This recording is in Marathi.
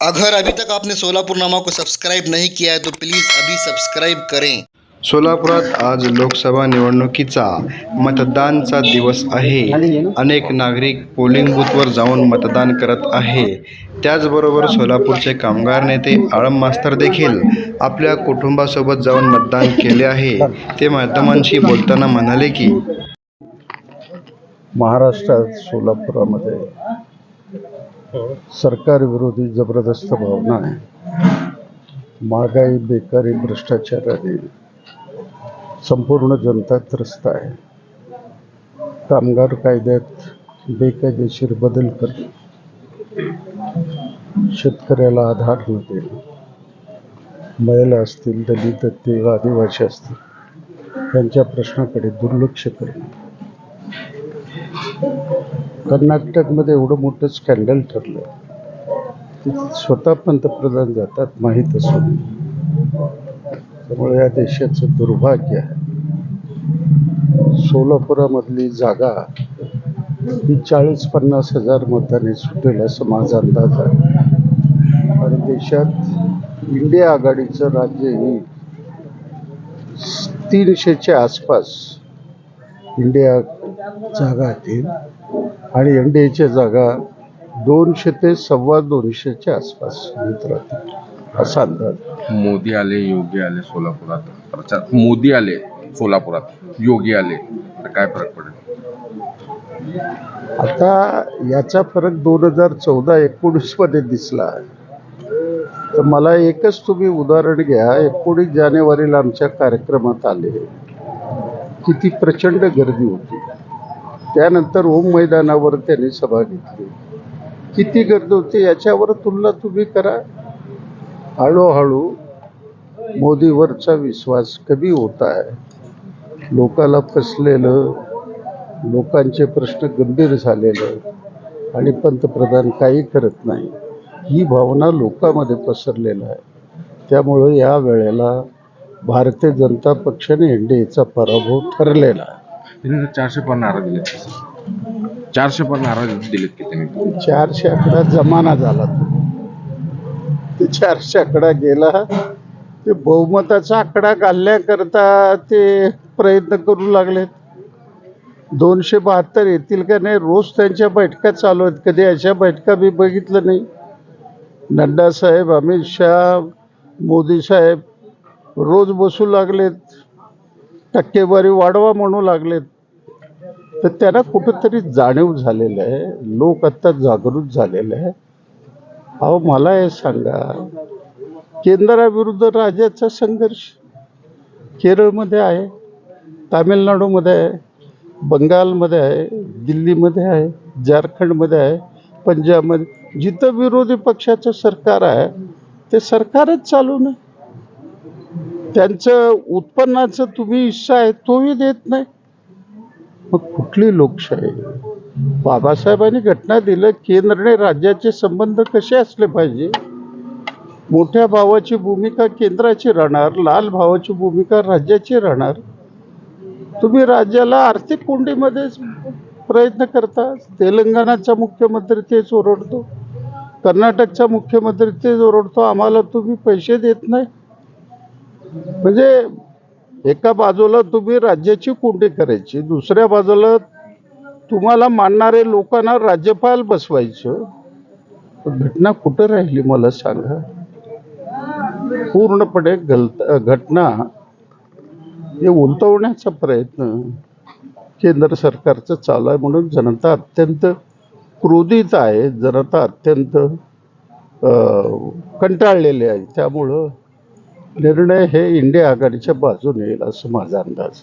अगर अभी तक आपने सोलापुर नामा को सब्सक्राइब नहीं किया है तो प्लीज़ अभी सब्सक्राइब करें। सोलापुरात आज लोकसभा निवडणुकीचा मतदानचा दिवस आहे. अनेक नागरिक पोलिंग बूथवर जाऊन मतदान करत आहे. त्याचबरोबर सोलापूरचे कामगार नेते आळम मास्तर देखील आपल्या कुटुंबासोबत जाऊन मतदान केले आहे. ते माध्यमांशी बोलताना म्हणाले की महाराष्ट्रात सोलापुरामध्ये सरकारविरोधी जबरदस्त भावना आहे. महागाई बेकारी भ्रष्टाचाराने संपूर्ण जनता त्रस्त आहे. कामगार कायद्यात बेकायदेशीर बदल करणे शेतकऱ्याला आधार न देणे महिला असतील दलित असतील आदिवासी असतील त्यांच्या प्रश्नाकडे दुर्लक्ष करणे. कर्नाटकमध्ये एवढं मोठं स्कॅन्डल ठरलं की स्वतः पंतप्रधान जातात माहीत असून. त्यामुळे या देशाचं दुर्भाग्य आहे. सोलापुरामधली जागा ही चाळीस पन्नास हजार मताने सुटेल असं माझा अंदाज आहे. आणि देशात इंडिया आघाडीचं राज्य ही तीनशेच्या आसपास इंडिया जागा येतील आणि एन डी एच्या जागा दोनशे ते सव्वा दोनशेच्या आसपास राहतील असा अंदाज. मोदी आले योगी आले सोलापुरात. प्रचार मोदी आले सोलापुरात. योगी आले. तर काय फरक पडेल? आता याचा फरक दोन हजार चौदा एकोणीसमध्ये दिसला तर मला एकच तुम्ही उदाहरण घ्या. एकोणीस जानेवारीला आमच्या कार्यक्रमात आले. किती प्रचंड गर्दी होती. त्यानंतर ओम मैदानावर त्यांनी सभा घेतली. किती गर्दी होती याच्यावर तुलना तुम्ही करा. हळूहळू मोदीवरचा विश्वास कमी होत आहे. लोकाला फसलेलं लोकांचे प्रश्न गंभीर झालेलं आणि पंतप्रधान काही करत नाही. ही भावना लोकांमध्ये पसरलेलं आहे. त्यामुळं या वेळेला भारतीय जनता पक्षाने एन डी एचा पराभव ठरलेला आहे. त्यांनी चारशे पण नारा दिलेत. चारशे पण नारा दिलेत की त्यांनी चारशे आकडा जमाना झाला. तो ते चारशे आकडा गेला. ते बहुमताचा आकडा घालण्याकरता ते प्रयत्न करू लागलेत. दोनशे बहात्तर येतील का नाही रोज त्यांच्या बैठका चालू आहेत. कधी अशा बैठका मी बघितलं नाही. नड्डा साहेब अमित शहा मोदी साहेब रोज बसू लागलेत. टक्केवारी वाढवा म्हणू लागलेत. तर त्यांना कुठंतरी जाणीव झालेलं आहे. लोक आत्ता जागृत झालेले आहे अहो मला हे सांगा. केंद्राविरुद्ध राज्याचा संघर्ष केरळमध्ये आहे तामिळनाडूमध्ये आहे बंगालमध्ये आहे दिल्लीमध्ये आहे झारखंडमध्ये आहे पंजाबमध्ये. जिथं विरोधी पक्षाचं सरकार आहे ते सरकारच चालू नाही. त्यांचं उत्पन्नाचं तुम्ही हिस्सा आहे तोही देत नाही. मग कुठली लोकशाही? बाबासाहेबांनी घटना दिलं केंद्रने राज्याचे संबंध कसे असले पाहिजे? मोठ्या भावाची भूमिका केंद्राची राहणार लाल भावाची भूमिका राज्याची राहणार? तुम्ही राज्याला आर्थिक कोंडीमध्ये प्रयत्न करता तेलंगणाचा मुख्यमंत्री तेच ओरडतो कर्नाटकचा मुख्यमंत्री तेच ओरडतो आम्हाला तुम्ही पैसे देत नाही? म्हणजे एका बाजूला तुम्ही राज्याची कोंडी करायची दुसऱ्या बाजूला तुम्हाला मानणारे लोकांना राज्यपाल बसवायचं. घटना कुठं राहिली मला सांगा. पूर्णपणे गलत घटना हे उलटवण्याचा प्रयत्न केंद्र सरकारचं चालू आहे म्हणून जनता अत्यंत क्रोधित आहे. जनता अत्यंत कंटाळलेली आहे. त्यामुळं निर्णय हे इंडिया आघाडीच्या बाजूने येईल असं माझा अंदाज.